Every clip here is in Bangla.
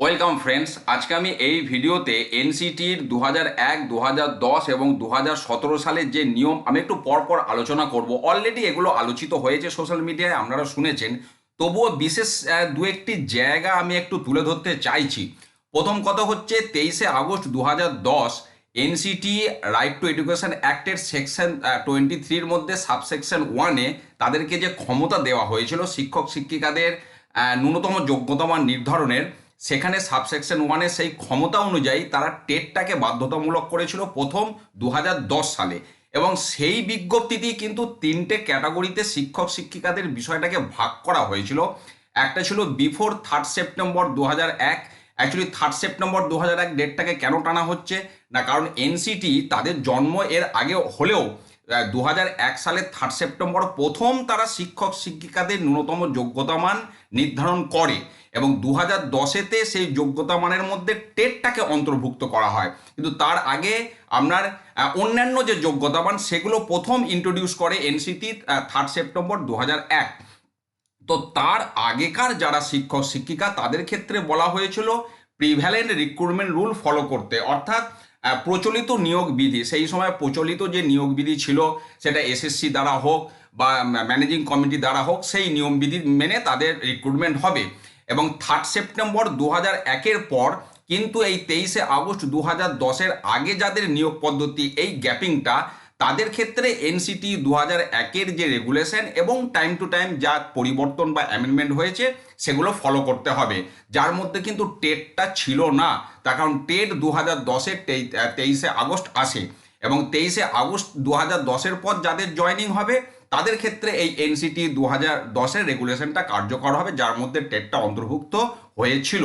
ওয়েলকাম ফ্রেন্ডস আজকে আমি এই ভিডিওতে এনসিটির দু হাজার এক দু হাজার দশ এবং দু হাজার সতেরো সালের যে নিয়ম, আমি একটু পরপর আলোচনা করব। অলরেডি এগুলো আলোচিত হয়েছে সোশ্যাল মিডিয়ায় আপনারা শুনেছেন। তবুও বিশেষ দু একটি জায়গা আমি একটু তুলে ধরতে চাইছি। প্রথম কথা হচ্ছে তেইশে আগস্ট দু হাজার দশ এনসিটি রাইট টু এডুকেশন অ্যাক্টের সেকশন টোয়েন্টি থ্রির মধ্যে সাবসেকশন ওয়ানে তাদেরকে যে ক্ষমতা দেওয়া হয়েছিল শিক্ষক শিক্ষিকাদের ন্যূনতম যোগ্যতা মান নির্ধারণের সেখানে সাবসেকশন ওয়ানের সেই ক্ষমতা অনুযায়ী তারা টেটটাকে বাধ্যতামূলক করেছিল প্রথম দু হাজার দশ সালে। এবং সেই বিজ্ঞপ্তিতেই কিন্তু তিনটে ক্যাটাগরিতে শিক্ষক শিক্ষিকাদের বিষয়টাকে ভাগ করা হয়েছিল। একটা ছিল বিফোর থার্ড সেপ্টেম্বর দু এক অ্যাকচুয়ালি থার্ড সেপ্টেম্বর দু হাজার এক ডেটটাকে কেন টানা হচ্ছে? না, কারণ এনসিটি তাদের জন্ম এর আগে হলেও দু সালের থার্ড সেপ্টেম্বর প্রথম তারা শিক্ষক শিক্ষিকাদের ন্যূনতম যোগ্যতা মান নির্ধারণ করে এবং দু হাজার দশেতে সেই যোগ্যতা মানের মধ্যে টেটটাকে অন্তর্ভুক্ত করা হয়। কিন্তু তার আগে আপনার অন্যান্য যে যোগ্যতা মান সেগুলো প্রথম ইন্ট্রোডিউস করে এনসিটি থার্ড সেপ্টেম্বর দু তো তার আগেকার যারা শিক্ষক শিক্ষিকা তাদের ক্ষেত্রে বলা হয়েছিল প্রিভ্যালেন্ট রিক্রুটমেন্ট রুল ফলো করতে। অর্থাৎ প্রচলিত নিয়োগ বিধি সেই সময় প্রচলিত যে নিয়োগ বিধি ছিল, সেটা এসএসসি দ্বারা হোক বা ম্যানেজিং কমিটি দ্বারা হোক, সেই নিয়ম বিধি মেনে তাদের রিক্রুটমেন্ট হবে। এবং থার্ড সেপ্টেম্বর দু হাজার একের পর কিন্তু এই তেইশে আগস্ট দু হাজার দশের আগে যাদের নিয়োগ পদ্ধতি, এই গ্যাপিংটা তাদের ক্ষেত্রে এনসিটি দু হাজার একের যে রেগুলেশন এবং টাইম টু টাইম যা পরিবর্তন বা অ্যামেন্ডমেন্ট হয়েছে, সেগুলো ফলো করতে হবে। যার মধ্যে কিন্তু টেটটা ছিল না। তার কারণ টেট দু হাজার দশের তেইশে আগস্ট আসে এবং তেইশে আগস্ট দু হাজার দশের পর যাদের জয়নিং হবে, তাদের ক্ষেত্রে এই এনসিটি দু হাজার দশের রেগুলেশনটা কার্যকর হবে, যার মধ্যে টেটটা অন্তর্ভুক্ত হয়েছিল।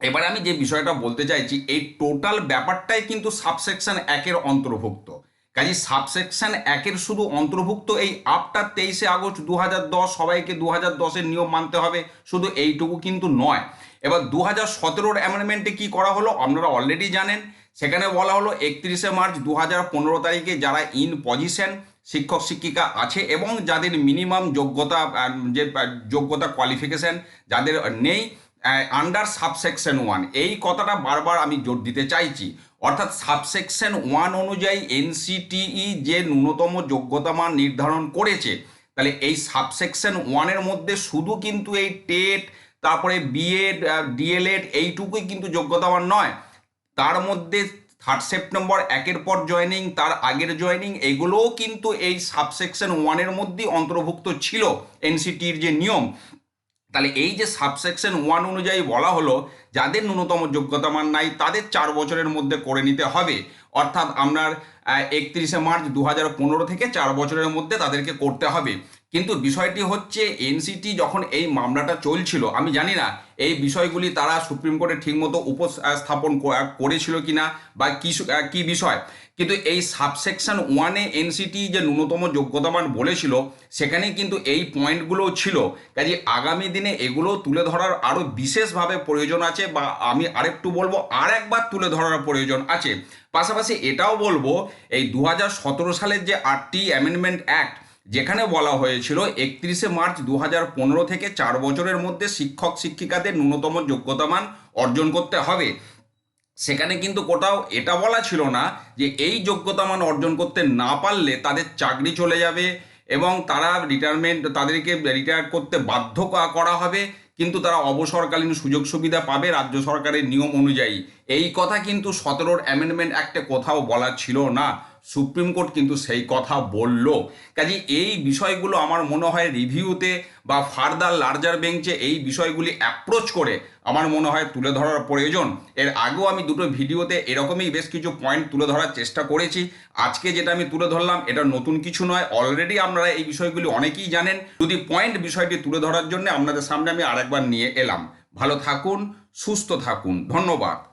এবারে আমি যে বিষয়টা বলতে চাইছি, এই টোটাল ব্যাপারটাই কিন্তু সাবসেকশন একের অন্তর্ভুক্ত। কাজে সাবসেকশন একের শুধু অন্তর্ভুক্ত এই আফটার তেইশে আগস্ট দু হাজার দশ সবাইকে দু হাজার দশের নিয়ম মানতে হবে। শুধু এইটুকু কিন্তু নয়। এবার দু হাজার সতেরোর অ্যামেন্ডমেন্টে কী করা হলো? আপনারা অলরেডি জানেন। সেখানে বলা হলো একত্রিশে মার্চ দু হাজার পনেরো তারিখে যারা ইন পজিশন শিক্ষক শিক্ষিকা আছে এবং যাদের মিনিমাম যোগ্যতা যে যোগ্যতা কোয়ালিফিকেশান যাদের নেই আন্ডার সাবসেকশন ওয়ান এই কথাটা বারবার আমি জোর দিতে চাইছি। অর্থাৎ সাবসেকশন ওয়ান অনুযায়ী এনসিটিই যে ন্যূনতম যোগ্যতা মান নির্ধারণ করেছে, তাহলে এই সাবসেকশন ওয়ানের মধ্যে শুধু কিন্তু এই টেট, তারপরে বিএড ডিএলএড এইটুকুই কিন্তু যোগ্যতা মান নয়। তার মধ্যে থার্ড সেপ্টেম্বর একের পর জয়নিং তার আগের জয়নিং এগুলোও কিন্তু এই সাবসেকশন ওয়ানের মধ্যেই অন্তর্ভুক্ত ছিল এনসিটির যে নিয়ম। তাহলে এই যে সাবসেকশন ওয়ান অনুযায়ী বলা হলো, যাদের ন্যূনতম যোগ্যতা মান নাই, তাদের চার বছরের মধ্যে করে নিতে হবে। অর্থাৎ আপনার একত্রিশে মার্চ দু হাজার পনেরো থেকে চার বছরের মধ্যে তাদেরকে করতে হবে। কিন্তু বিষয়টি হচ্ছে এনসিটি যখন এই মামলাটা চলছিল, আমি জানি না এই বিষয়গুলি তারা সুপ্রিম কোর্টে ঠিকমতো উপস্থাপন করেছিল কিনা বা কি কি বিষয়। কিন্তু এই সাবসেকশন ওয়ানে এনসিটি যে ন্যূনতম যোগ্যতামান বলেছিল সেখানে কিন্তু এই পয়েন্টগুলোও ছিল। কাজে আগামী দিনে এগুলো তুলে ধরার আরও বিশেষভাবে প্রয়োজন আছে বা আমি আরেকটু বলব আর একবার তুলে ধরার প্রয়োজন আছে। পাশাপাশি এটাও বলব, এই দু হাজার সতেরো সালের যে আটটি অ্যামেন্ডমেন্ট অ্যাক্ট যেখানে বলা হয়েছিল একত্রিশে মার্চ দু থেকে চার বছরের মধ্যে শিক্ষক শিক্ষিকাদের ন্যূনতম যোগ্যতামান অর্জন করতে হবে। সেখানে কিন্তু কোথাও এটা বলা ছিল না যে এই যোগ্যতা মান অর্জন করতে না পারলে তাদের চাকরি চলে যাবে এবং তারা রিটায়ারমেন্ট তাদেরকে রিটায়ার করতে বাধ্য করা হবে। কিন্তু তারা অবসরকালীন সুযোগ সুবিধা পাবে রাজ্য সরকারের নিয়ম অনুযায়ী। এই কথা কিন্তু সতেরোর অ্যামেন্ডমেন্ট অ্যাক্টে কোথাও বলা ছিল না। সুপ্রিম কোর্ট কিন্তু সেই কথা বলল। কাজে এই বিষয়গুলো আমার মনে হয় রিভিউতে বা ফার্দার লার্জার বেঞ্চে এই বিষয়গুলি অ্যাপ্রোচ করে আমার মনে হয় তুলে ধরার প্রয়োজন। এর আগেও আমি দুটো ভিডিওতে এরকমই বেশ কিছু পয়েন্ট তুলে ধরার চেষ্টা করেছি। আজকে যেটা আমি তুলে ধরলাম, এটা নতুন কিছু নয়। অলরেডি আপনারা এই বিষয়গুলি অনেকেই জানেন। যদি পয়েন্ট বিষয়টি তুলে ধরার জন্য আপনাদের সামনে আমি আরেকবার নিয়ে এলাম। ভালো থাকুন, সুস্থ থাকুন। ধন্যবাদ।